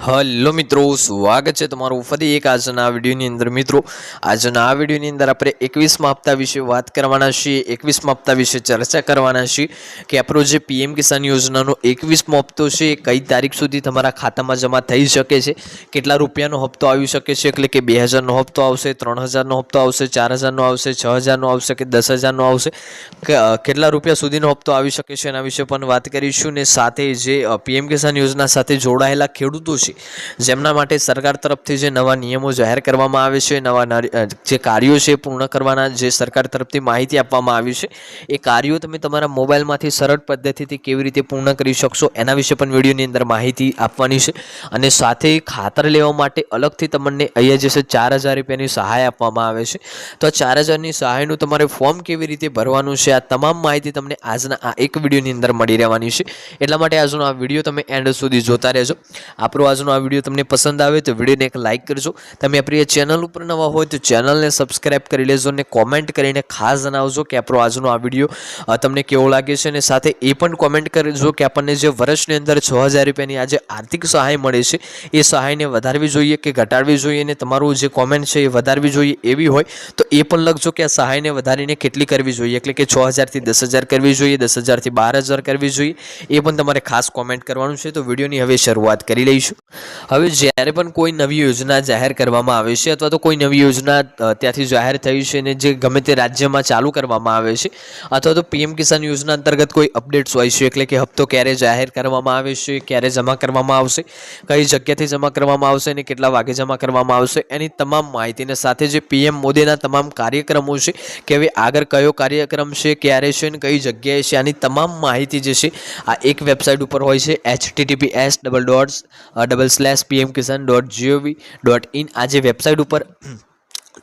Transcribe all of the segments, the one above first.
Hello મિત્રો, સ્વાગત છે તમારું ફરી એક આજના વિડીયોની અંદર. મિત્રો, આજના આ વિડીયોની અંદર આપણે એકવીસમાં હપ્તા વિશે વાત કરવાના છીએ. એકવીસમાં હપ્તા વિશે ચર્ચા કરવાના છીએ કે આપણો જે પીએમ કિસાન યોજનાનો એકવીસમો હપ્તો છે એ કઈ તારીખ સુધી તમારા ખાતામાં જમા થઈ શકે છે? કેટલા રૂપિયાનો હપ્તો આવી શકે છે? એટલે કે બે હજારનો હપ્તો આવશે ત્રણ હજારનો હપ્તો આવશે ચાર હજારનો આવશે છ હજારનો આવશે? કે દસ હજારનો આવશે કેટલા રૂપિયા સુધીનો હપ્તો આવી શકે છે? એના વિશે પણ વાત કરીશું ને સાથે જે પીએમ કિસાન યોજના સાથે જોડાયેલા ખેડૂતો છે જેમના માટે સરકાર તરફથી જે નવા નિયમો જાહેર કરવામાં આવે છે, નવા જે કાર્યો છે પૂર્ણ કરવાના જે સરકાર તરફથી માહિતી આપવામાં આવી છે, એ કાર્યો તમે તમારા મોબાઈલમાંથી સરળ પદ્ધતિથી કેવી રીતે પૂર્ણ કરી શકશો એના વિશે પણ વિડીયોની અંદર માહિતી આપવાની છે. અને સાથે ખાતર લેવા માટે અલગથી તમને અહીંયા જે છે ચાર હજાર રૂપિયાની સહાય આપવામાં આવે છે. તો આ ચાર હજારની સહાયનું તમારે ફોર્મ કેવી રીતે ભરવાનું છે, આ તમામ માહિતી તમને આજના આ એક વિડીયોની અંદર મળી રહેવાની છે. એટલા માટે આજનો આ વીડિયો તમે એન્ડ સુધી જોતા રહેજો. આપણો આજનો આ વીડિયો તમને પસંદ આવે તો વિડીયોને એક લાઇક કરજો. તમે આપણી ચેનલ ઉપર નવા હોય તો ચેનલને સબસ્ક્રાઇબ કરી લેજો અને કોમેન્ટ કરીને ખાસ જણાવજો કે આપણો આજનો આ વીડિયો તમને કેવો લાગે છે અને સાથે એ પણ કોમેન્ટ કરજો કે આપણને જે વર્ષની અંદર છ હજાર રૂપિયાની આજે આર્થિક સહાય મળે છે, એ સહાયને વધારવી જોઈએ કે ઘટાડવી જોઈએ અને તમારું જે કોમેન્ટ છે એ વધારવી જોઈએ એવી હોય તો એ પણ લખજો કે આ સહાયને વધારીને કેટલી કરવી જોઈએ. એટલે કે છ હજારથી દસ હજાર કરવી જોઈએ, દસ હજારથી બાર હજાર કરવી જોઈએ, એ પણ તમારે ખાસ કોમેન્ટ કરવાનું છે. તો વિડીયોની હવે શરૂઆત કરી લઈશું. હવે જ્યારે પણ કોઈ નવી યોજના જાહેર કરવામાં આવે છે અથવા તો કોઈ નવી યોજના ત્યાંથી જાહેર થઈ છે ને જે ગમે તે રાજ્યમાં ચાલુ કરવામાં આવે છે અથવા તો પીએમ કિસાન યોજના અંતર્ગત કોઈ અપડેટ્સ હોય છે, એટલે કે હપ્તો ક્યારે જાહેર કરવામાં આવે છે, ક્યારે જમા કરવામાં આવશે, કઈ જગ્યાથી જમા કરવામાં આવશે અને કેટલા વાગે જમા કરવામાં આવશે, એની તમામ માહિતીને સાથે જે પીએમ મોદીના તમામ કાર્યક્રમો છે કે હવે આગળ કયો કાર્યક્રમ છે, ક્યારે છે અને કઈ જગ્યાએ છે, આની તમામ માહિતી જે છે આ એક વેબસાઇટ ઉપર હોય છે HTTP S double dots double slash PM Kisan dot G O V dot in આ જે વેબસાઇટ ઉપર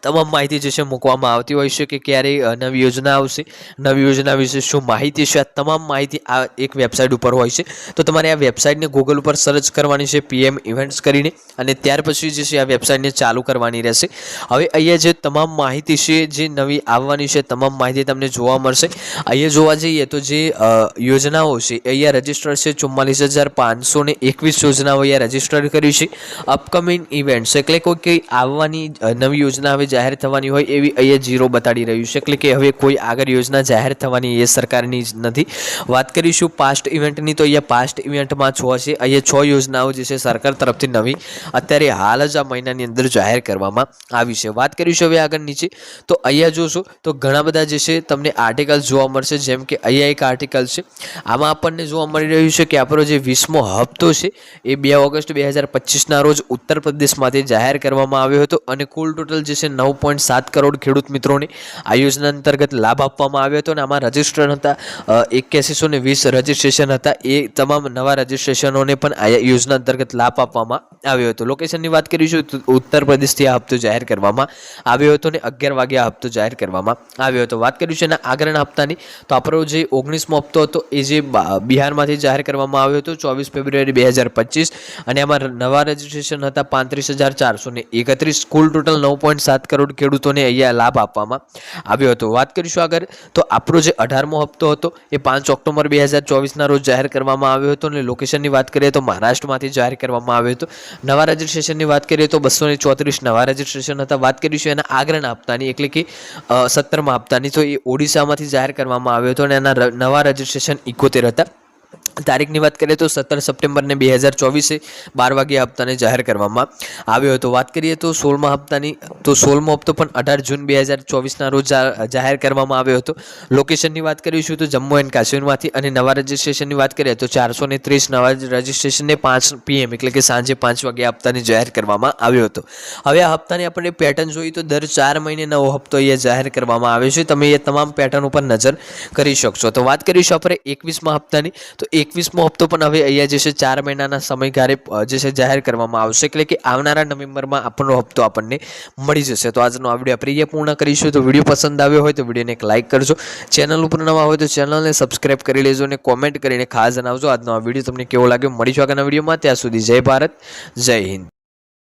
તમામ માહિતી જે છે મૂકવામાં આવતી હોય છે કે ક્યારે નવી યોજના આવશે. નવી યોજના વિશે શું માહિતી છે? આ તમામ માહિતી આ એક વેબસાઇટ ઉપર હોય છે. તો તમારે આ વેબસાઇટને ગૂગલ ઉપર સર્ચ કરવાની છે પીએમ ઇવેન્ટ્સ કરીને, અને ત્યાર પછી જે છે આ વેબસાઇટને ચાલુ કરવાની રહેશે. હવે અહીંયા જે તમામ માહિતી છે, જે નવી આવવાની છે, તમામ માહિતી તમને જોવા મળશે. અહીંયા જોવા જઈએ તો જે યોજનાઓ છે અહીંયા રજિસ્ટર છે ચુમ્માલીસ હજાર પાંચસો ને એકવીસ યોજનાઓ અહીંયા રજિસ્ટર કરી છે. અપકમિંગ ઇવેન્ટ્સ એટલે કોઈ, કંઈ આવવાની નવી યોજના હવે જાહેર થવાની હોય એવી અહીંયા જીરો બતાડી રહ્યું છે. એટલે કે હવે કોઈ આગળ યોજના જાહેર થવાની એ સરકારની જ નથી. વાત કરીશું પાસ્ટ ઇવેન્ટની તો અહીંયા પાસ્ટ ઇવેન્ટમાં છ છે. અહીંયા છ યોજનાઓ જે છે સરકાર તરફથી નવી અત્યારે હાલ જ આ મહિનાની અંદર જાહેર કરવામાં આવી છે. વાત કરીશું હવે આગળ નીચે. તો અહીંયા જોશો તો ઘણા બધા જે છે તમને આર્ટિકલ જોવા મળશે. જેમ કે અહીંયા એક આર્ટિકલ છે. આમાં આપણને જોવા મળી રહ્યું છે કે આપણો જે વીસમો હપ્તો છે એ બે ઓગસ્ટ બે હજાર પચીસના રોજ ઉત્તર પ્રદેશમાંથી જાહેર કરવામાં આવ્યો હતો. અને કુલ ટોટલ જે છે નવ પોઈન્ટ સાત કરોડ ખેડૂત મિત્રોને આ યોજના અંતર્ગત લાભ આપવામાં આવ્યો હતો અને આમાં રજિસ્ટર હતા એક્યાસીસો ને વીસ રજિસ્ટ્રેશન હતા. એ તમામ નવા રજિસ્ટ્રેશનોને પણ આ યોજના અંતર્ગત લાભ આપવામાં આવ્યો હતો. લોકેશનની વાત કરીશું તો ઉત્તર પ્રદેશથી આ હપ્તો જાહેર કરવામાં આવ્યો હતો અને અગિયાર વાગે આ હપ્તો જાહેર કરવામાં આવ્યો હતો. વાત કરીશું એના આગળના હપ્તાની, તો આપણો જે ઓગણીસમો હપ્તો હતો, એ જે બિહારમાંથી જાહેર કરવામાં આવ્યો હતો, ચોવીસ ફેબ્રુઆરી બે હજાર પચીસ. અને આમાં નવા રજિસ્ટ્રેશન હતા પાંત્રીસ હજાર ચારસો ને એકત્રીસ. કુલ ટોટલ નવ પોઈન્ટ સાત કરોડ ખેડૂતોને અહીંયા લાભ આપવામાં આવ્યો હતો. વાત કરીશું આગળ, તો આપણો જે અઢારમો હપ્તો હતો, એ પાંચ ઓક્ટોબર બે હજાર ચોવીસના રોજ જાહેર કરવામાં આવ્યો હતો અને લોકેશનની વાત કરીએ તો મહારાષ્ટ્રમાંથી જાહેર કરવામાં આવ્યો હતો. નવા રજિસ્ટ્રેશનની વાત કરીએ તો બસો ચોત્રીસ નવા રજિસ્ટ્રેશન હતા. વાત કરીશું એના આગળના હપ્તાની, એટલે કે સત્તરમાં હપ્તાની. તો એ ઓડિશામાંથી જાહેર કરવામાં આવ્યો હતો અને એના નવા રજિસ્ટ્રેશન ઇકોતેર હતા. તારીખની વાત કરીએ તો સત્તર સપ્ટેમ્બરને બે હજાર ચોવીસે બાર વાગ્યા હપ્તાને જાહેર કરવામાં આવ્યો હતો. વાત કરીએ તો સોળમા હપ્તાની, તો સોળમો હપ્તો પણ અઢાર જૂન બે હજાર ચોવીસના રોજ જાહેર કરવામાં આવ્યો હતો. લોકેશનની વાત કરીશું તો જમ્મુ એન્ડ કાશ્મીરમાંથી અને નવા રજિસ્ટ્રેશનની વાત કરીએ તો ચારસો ને ત્રીસ નવા રજિસ્ટ્રેશનને પાંચ પીએમ એટલે કે સાંજે પાંચ વાગ્યા હપ્તાને જાહેર કરવામાં આવ્યો હતો. હવે આ હપ્તાની આપણે પેટર્ન જોઈએ તો દર ચાર મહિને નવો હપ્તો અહીંયા જાહેર કરવામાં આવે છે. તમે એ તમામ પેટર્ન ઉપર નજર કરી શકશો. તો વાત કરીશું આપણે એકવીસમા હપ્તાની. તો એકવીસમો હપ્તો પણ હવે અહીંયા જે છે ચાર મહિનાના સમયગાળે જે છે જાહેર કરવામાં આવશે. એટલે કે આવનારા નવેમ્બરમાં આપણો હપ્તો આપણને મળી જશે. તો આજનો આ વીડિયો આપણે પૂર્ણ કરીશું. તો વીડિયો પસંદ આવ્યો હોય તો વિડીયોને એક લાઇક કરજો. ચેનલ ઉપર નવા હોય તો ચેનલને સબસ્ક્રાઇબ કરી લેજો અને કોમેન્ટ કરીને ખાસ જણાવજો આજનો આ વીડિયો તમને કેવો લાગ્યો. મળીશું આગળના વિડીયોમાં. ત્યાં સુધી જય ભારત, જય હિન્દ.